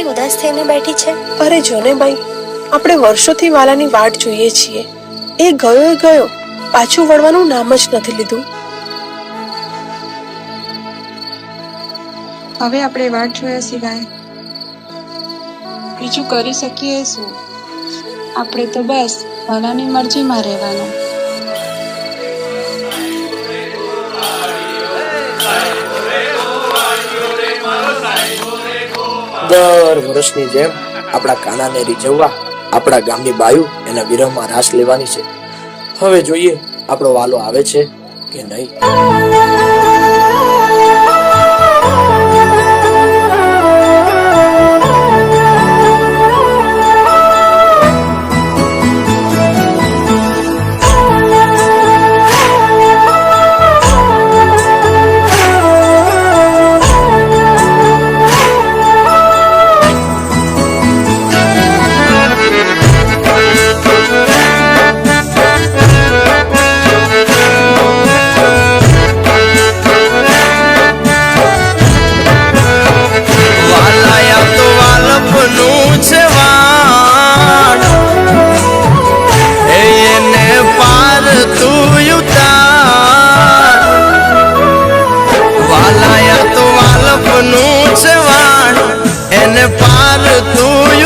કઈ ઉદાસ થઈને બેઠી છે? અરે જોને બાઈ આપણે વર્ષોથી વાલાની વાટ જોઈએ છીએ. એ ગયો એ ગયો પાછું વળવાનું નામ જ નથી લીધું. હવે આપણે વાટ જોયા સિવાય બીજું કરી શકીએ શું? આપણે તો બસ વાલાની મરજીમાં રહેવાનું. દર વર્ષની જેમ આપણા કાનાને રીઝવવા, આપણા ગામની બાયુ એના વિરહમાં રાસ લેવાની છે. હવે જોઈએ આપણો વાલો આવે છે કે નહીં. પાર તું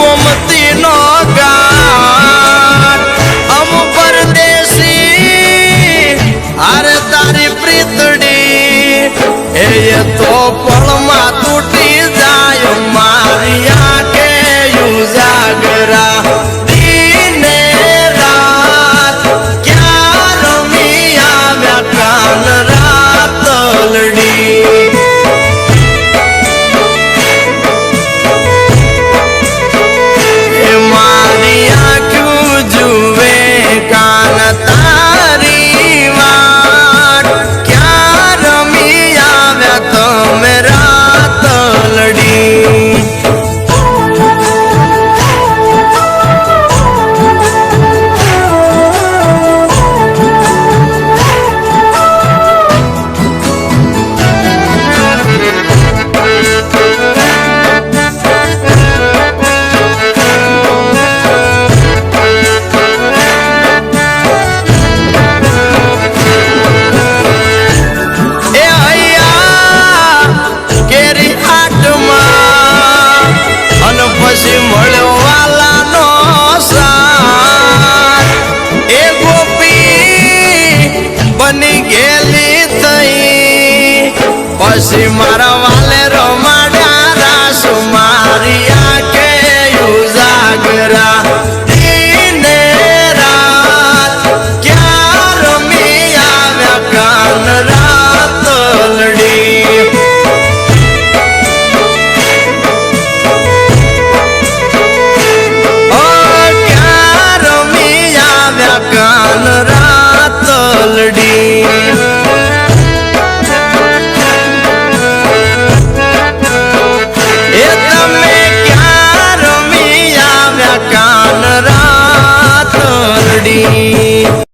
我们